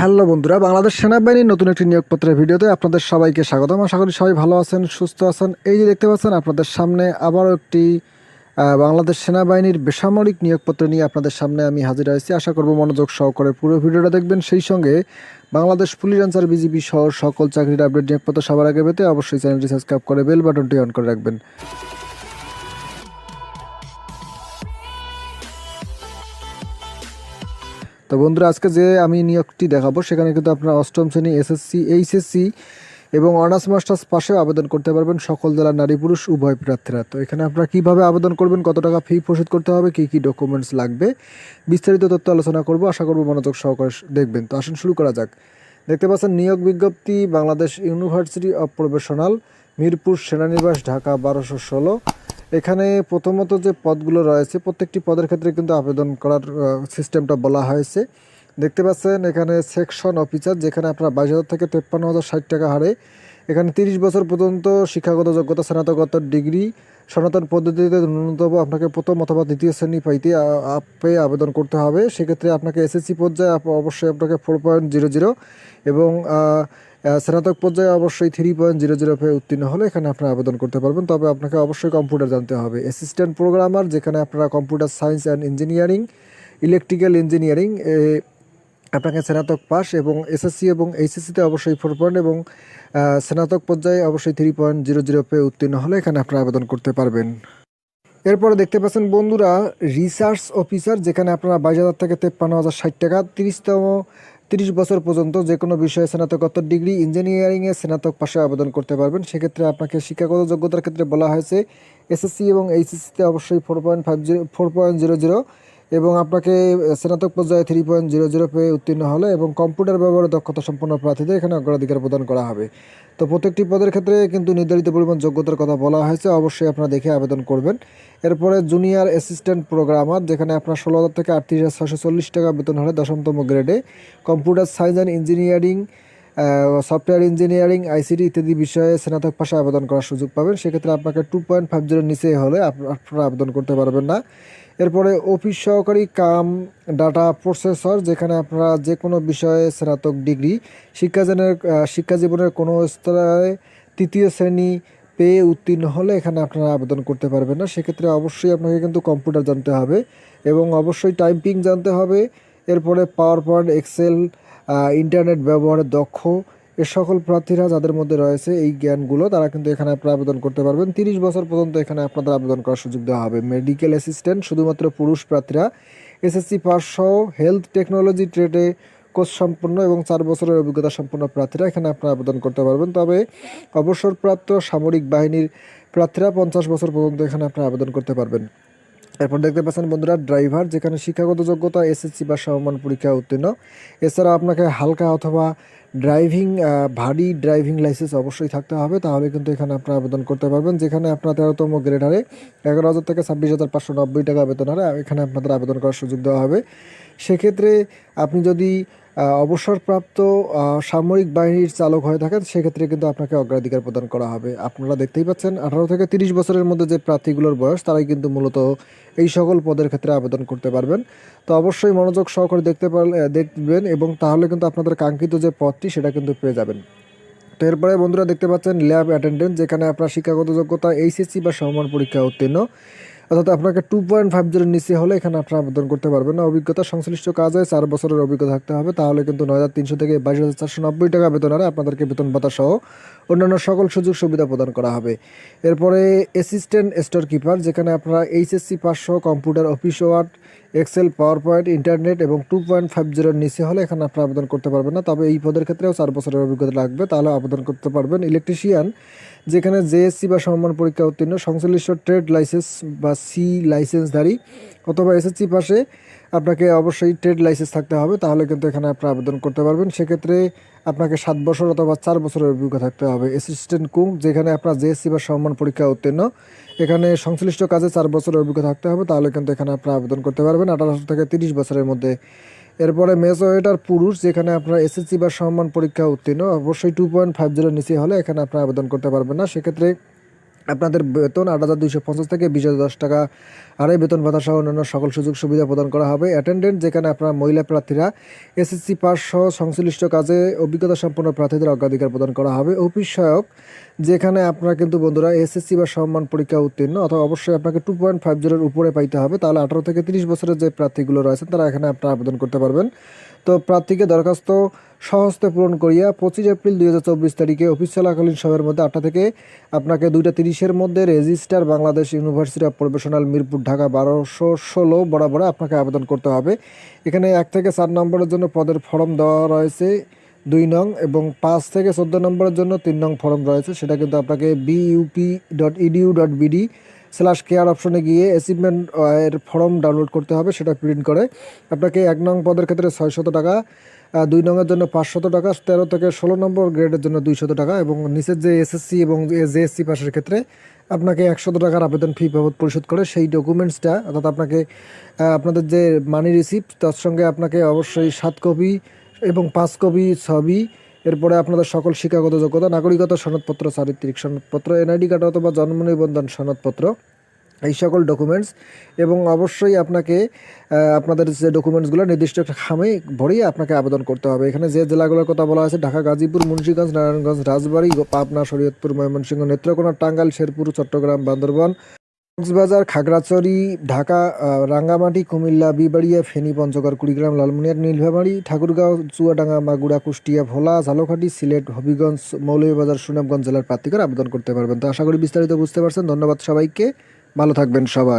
Hello বন্ধুরা, বাংলাদেশ সেনাবাহিনীর নতুন একটি নিয়োগপত্রের ভিডিওতে আপনাদের সবাইকে স্বাগতম। আশা করি সবাই ভালো আছেন, সুস্থ আছেন। এই যে দেখতে পাচ্ছেন, আপনাদের সামনে আবারও একটি বাংলাদেশ সেনাবাহিনীর বেসামরিক নিয়োগপত্র নিয়ে আপনাদের সামনে আমি হাজির হয়েছি আশা করব মনোযোগ সহকারে পুরো ভিডিওটা দেখবেন। সেই সঙ্গে বাংলাদেশ পুলিশ আনসার বিজিবি সহ সকল চাকরির আপডেট নিয়োগপত্র সবার আগে পেতে অবশ্যই চ্যানেলটি সাবস্ক্রাইব করে বেল বাটনটি অন করে রাখবেন। তো বন্ধুরা, আজকে যে আমি নিয়োগটি দেখাবো, সেখানে কিন্তু আপনারা অষ্টম শ্রেণি, এসএসসি, এইচএসসি এবং অনার্স মাস্টার্স পাশেও আবেদন করতে পারবেন সকল জেলার নারী পুরুষ, উভয় প্রার্থীরা। তো এখানে আপনারা কীভাবে আবেদন করবেন, কত টাকা ফি পরিশোধ করতে হবে, কী কী ডকুমেন্টস লাগবে, বিস্তারিত তথ্য আলোচনা করব। আশা করব মনোযোগ সহকারে দেখবেন। তো আসুন শুরু করা যাক। দেখতে পাচ্ছেন, নিয়োগ বিজ্ঞপ্তি, Bangladesh university of professional Mirpur সেনানিবাস, Dhaka, বারোশো ষোলো। এখানে প্রথমত যে পদগুলো রয়েছে, প্রত্যেকটি পদের ক্ষেত্রে কিন্তু আবেদন করার সিস্টেমটা বলা হয়েছে। দেখতে পাচ্ছেন এখানে সেকশন অফিসার যেখানে আপনার বাইশ হাজার থেকে তেপ্পান্ন হাজার ষাট টাকা হারে এখানে তিরিশ বছর পর্যন্ত শিক্ষাগত যোগ্যতা, স্নাতকোত্তর ডিগ্রি, সনাতন পদ্ধতিতে ন্যূনতম আপনাকে প্রথম অথবা দ্বিতীয় শ্রেণি পাইতে আ- আ- পেয়ে আবেদন করতে হবে। সেক্ষেত্রে আপনাকে এসএসসি পর্যায়ে আপ- অবশ্যই আপনাকে ফোর পয়েন্ট জিরো জিরো এবং স্নাতক পর্যায়ে অবশ্যই থ্রি পয়েন্ট জিরো জিরো পেয়ে উত্তীর্ণ হলে এখানে আপনারা আবেদন করতে পারবেন। তবে আপনাকে অবশ্যই কম্পিউটার জানতে হবে। অ্যাসিস্ট্যান্ট প্রোগ্রামার যেখানে আপনারা computer science and engineering electrical engineering আপনাকে স্নাতক পাস এবং এসএসসি এবং এইচএসসিতে অবশ্যই ফোর পয়েন্ট এবং স্নাতক পর্যায়ে অবশ্যই থ্রি পয়েন্ট জিরো জিরো পেয়ে উত্তীর্ণ হলে এখানে আপনারা আবেদন করতে পারবেন। এরপরে দেখতে পাচ্ছেন বন্ধুরা রিসার্চ অফিসার যেখানে আপনারা বাইশ হাজার থেকে তেপ্পান্ন হাজার ষাট টাকা তিরিশতম তিরিশ বছর পর্যন্ত যে কোনো বিষয়ে স্নাতকোত্তর ডিগ্রি ইঞ্জিনিয়ারিংয়ে স্নাতক পাশে আবেদন করতে পারবেন। সেক্ষেত্রে আপনাকে শিক্ষাগত যোগ্যতার ক্ষেত্রে বলা হয়েছে এসএসসি এবং এইচএসসিতে অবশ্যই four point five zero four point zero zero এবং আপনাকে স্নাতক পর্যায়ে থ্রি পয়েন্ট জিরো জিরো পেয়ে উত্তীর্ণ হলে এবং কম্পিউটার ব্যবহারে দক্ষতা সম্পন্ন প্রার্থীদের এখানে অগ্রাধিকার প্রদান করা হবে। তো প্রত্যেকটি পদের ক্ষেত্রে কিন্তু নির্ধারিত পরিমাণ যোগ্যতার কথা বলা হয়েছে, অবশ্যই আপনারা দেখে আবেদন করবেন। এরপরে জুনিয়র অ্যাসিস্ট্যান্ট প্রোগ্রামার যেখানে আপনার ষোলো হাজার থেকে আটত্রিশ হাজার ছশো চল্লিশ টাকা বেতন হলে দশমতম গ্রেডে computer science and engineering software engineering ICT ইত্যাদি বিষয়ে স্নাতক পাশে আবেদন করার সুযোগ পাবেন। সেক্ষেত্রে আপনাকে টু পয়েন্ট ফাইভ জিরোর নিচে হলে আপনারা আবেদন করতে পারবেন না। এরপরে অফিস সহকারী কাম ডাটা প্রসেসর, যেখানে আপনারা যে কোনো বিষয়ে স্নাতক ডিগ্রি শিক্ষাজনের শিক্ষা জীবনের কোনো স্তরে তৃতীয় শ্রেণি পেয়ে উত্তীর্ণ হলে এখানে আপনারা আবেদন করতে পারবেন না। সেক্ষেত্রে অবশ্যই আপনাকে কিন্তু কম্পিউটার জানতে হবে এবং অবশ্যই টাইপিং জানতে হবে। এরপরে পাওয়ার পয়েন্ট, এক্সেল ইন্টারনেট ব্যবহারে দক্ষ এ সকল প্রার্থীরা যাদের মধ্যে রয়েছে এই জ্ঞানগুলো, তারা কিন্তু এখানে আপনারা আবেদন করতে পারবেন। তিরিশ বছর পর্যন্ত এখানে আপনাদের আবেদন করার সুযোগ দেওয়া হবে। মেডিকেল অ্যাসিস্ট্যান্ট শুধুমাত্র পুরুষ প্রার্থীরা। এসএসসি পাস সহ হেলথ টেকনোলজি ট্রেডে কোর্স সম্পন্ন এবং চার বছরের অভিজ্ঞতা সম্পন্ন প্রার্থীরা এখানে আপনারা আবেদন করতে পারবেন। তবে অবসরপ্রাপ্ত সামরিক বাহিনীর প্রার্থীরা পঞ্চাশ বছর পর্যন্ত এখানে আপনারা আবেদন করতে পারবেন। এরপর দেখতে পাচ্ছেন বন্ধুরা, ড্রাইভার যেখানে শিক্ষাগত যোগ্যতা এসএসসি বা সমমান পরীক্ষা উত্তীর্ণ। এছাড়া আপনাকে হালকা অথবা ড্রাইভিং ভারী ড্রাইভিং লাইসেন্স অবশ্যই থাকতে হবে। তাহলে কিন্তু এখানে আপনারা আবেদন করতে পারবেন। যেখানে আপনার তেরোতম গ্রেড হারে এগারো হাজার থেকে ছাব্বিশ হাজার পাঁচশো নব্বই টাকা বেতন হারে এখানে আপনাদের আবেদন করার সুযোগ দেওয়া হবে। সেক্ষেত্রে আপনি যদি অবসরপ্রাপ্ত সামরিক বাহিনীর চালক হয়ে থাকেন, সেক্ষেত্রে কিন্তু আপনাকে অগ্রাধিকার প্রদান করা হবে। আপনারা দেখতেই পাচ্ছেন, আঠারো থেকে তিরিশ বছরের মধ্যে যে প্রার্থীগুলোর বয়স, তারাই কিন্তু মূলত এই সকল পদের ক্ষেত্রে আবেদন করতে পারবেন। তো অবশ্যই মনোযোগ সহকারে দেখতে পারলে, দেখবেন এবং তাহলে কিন্তু আপনাদের কাঙ্ক্ষিত যে পদটি, সেটা কিন্তু পেয়ে যাবেন। তো এরপরে বন্ধুরা দেখতে পাচ্ছেন, ল্যাব অ্যাটেন্ডেন্ট, যেখানে আপনার শিক্ষাগত যোগ্যতা, এইচএসসি বা সমান পরীক্ষা উত্তীর্ণ। অর্থাৎ আপনাকে টু পয়েন্ট ফাইভ জিরোর নিচে হলে এখানে আপনারা আবেদন করতে পারবেন। না, অভিজ্ঞতা সংশ্লিষ্ট কাজ হয়, চার বছরের অভিজ্ঞতা থাকতে হবে। তাহলে কিন্তু নয় হাজার তিনশো থেকে বাইশ হাজার চারশো নব্বই টাকা বেতন হারে আপনাদেরকে বেতন ভাতা সহ অন্যান্য সকল সুযোগ সুবিধা প্রদান করা হবে। এরপরে অ্যাসিস্ট্যান্ট স্টোর কিপার যেখানে আপনারা এইচএসসি পাঁচশো computer office word excel power point internet এবং টু পয়েন্ট ফাইভ জিরোর নিচে হলে এখানে আপনারা আবেদন করতে পারবেন না। তবে এই পদের ক্ষেত্রেও চার বছরের অভিজ্ঞতা লাগবে। তাহলে আবেদন করতে পারবেন। ইলেকট্রিশিয়ান যেখানে জেএসসি বা সমমান পরীক্ষা উত্তীর্ণ, সংশ্লিষ্ট ট্রেড লাইসেন্স বা সি লাইসেন্সধারী অথবা এসএসসি পাশে আপনাকে অবশ্যই ট্রেড লাইসেন্স থাকতে হবে, তাহলে কিন্তু এখানে আপনারা আবেদন করতে পারবেন। সেক্ষেত্রে আপনাকে সাত বছর অথবা চার বছরের অভিজ্ঞতা থাকতে হবে। অ্যাসিস্ট্যান্ট কুক যেখানে আপনার জেএসসি বা সম্মান পরীক্ষা উত্তীর্ণ, এখানে সংশ্লিষ্ট কাজে চার বছরের অভিজ্ঞতা থাকতে হবে, তাহলে কিন্তু এখানে আপনারা আবেদন করতে পারবেন। আঠারো থেকে তিরিশ বছরের মধ্যে এরপরে মেজোয়েটার পুরুষ, যেখানে আপনার এসএসসি বা সম্মান পরীক্ষা উত্তীর্ণ, অবশ্যই টু পয়েন্ট ফাইভ জিরো নিচে হলে এখানে আপনার আবেদন করতে পারবেন না। সেক্ষেত্রে আপনাদের বেতন আট হাজার দুইশো পঞ্চাশ থেকে বিশ হাজার দশ টাকা। আড়াই বেতন ভাতা সহ অন্যান্য সকল সুযোগ সুবিধা প্রদান করা হবে। অ্যাটেন্ডেন্ট যেখানে আপনার মহিলা প্রার্থীরা এসএসসি পাস সহ সংশ্লিষ্ট কাজে অভিজ্ঞতা সম্পন্ন প্রার্থীদের অগ্রাধিকার প্রদান করা হবে। অফিস সহায়ক যেখানে আপনারা কিন্তু বন্ধুরা এসএসসি বা সম্মান পরীক্ষা উত্তীর্ণ অথবা অবশ্যই আপনাকে টু পয়েন্ট ফাইভ জিরোর উপরে পাইতে হবে। তাহলে আঠারো থেকে তিরিশ বছরের যে প্রার্থীগুলো রয়েছেন, তারা এখানে আপনারা আবেদন করতে পারবেন। তো প্রার্থীকে দরখাস্ত সহস্তে পূরণ করিয়া পঁচিশ এপ্রিল দুই হাজার চব্বিশ তারিখে অফিস চলাকালীন সময়ের মধ্যে আটটা থেকে আপনাকে দুইটা তিরিশের মধ্যে register Bangladesh university of professional Mirpur Dhaka বারোশো ষোলো বরাবর আপনাকে আবেদন করতে হবে। এখানে এক থেকে চার নম্বরের জন্য পদের ফর্ম দেওয়া রয়েছে দুই নং এবং পাঁচ থেকে চোদ্দ নম্বরের জন্য তিন নং ফর্ম রয়েছে। সেটা কিন্তু আপনাকে BUP dot edu dot BD slash care অপশনে গিয়ে অ্যাচিভমেন্ট এর ফর্ম ডাউনলোড করতে হবে, সেটা প্রিন্ট করে। আপনাকে এক নং পদের ক্ষেত্রে ছয়শত টাকা দুই নংয়ের জন্য পাঁচশত টাকা, তেরো থেকে ষোলো নম্বর গ্রেডের জন্য দুইশত টাকা এবং নিচের যে এসএসসি এবং জেএসসি পাশের ক্ষেত্রে আপনাকে একশত টাকার আবেদন ফি বাবদ পরিশোধ করে সেই ডকুমেন্টসটা অর্থাৎ আপনাকে আপনাদের যে মানি রিসিপ্ট তার সঙ্গে আপনাকে অবশ্যই সাত কপি এবং পাঁচ কপি ছবি এরপরে আপনাদের সকল শিক্ষাগত যোগ্যতা, নাগরিকতা, সনদপত্র, চারিত্রিক সনদপত্র, এনআইডি কার্ড অথবা জন্ম নিবন্ধন সনদপত্র, এই সকল ডকুমেন্টস এবং অবশ্যই আপনাকে আপনাদের যে ডকুমেন্টসগুলো নির্দিষ্ট একটা খামে ভরিয়ে আপনাকে আবেদন করতে হবে। এখানে যে জেলাগুলোর কথা বলা আছে, ঢাকা, গাজীপুর, মুন্সিগঞ্জ, নারায়ণগঞ্জ, রাজবাড়ী পাবনা শরীয়তপুর, ময়মনসিংহ, নেত্রকোনা, টাঙ্গাইল, শেরপুর, চট্টগ্রাম, বান্দরবান কক্সবাজার, খাগড়াছড়ি, ঢাকা রাঙ্গামাটি, কুমিল্লা, বিবাড়িয়া, ফেনী, পঞ্চগড়, কুড়িগ্রাম লালমনিয়ার নীলভাবাড়ি ঠাকুরগাঁও, চুয়াডাঙ্গা মাগুড়া কুষ্টিয়া, ভোলা, ঝালকাঠি, সিলেট, হবিগঞ্জ, মৌলভীবাজার, সুনামগঞ্জ জেলার প্রার্থীরা আবেদন করতে পারবেন। তো আশা করি বিস্তারিত বুঝতে পারছেন। ধন্যবাদ সবাইকে। ভালো থাকবেন সবাই।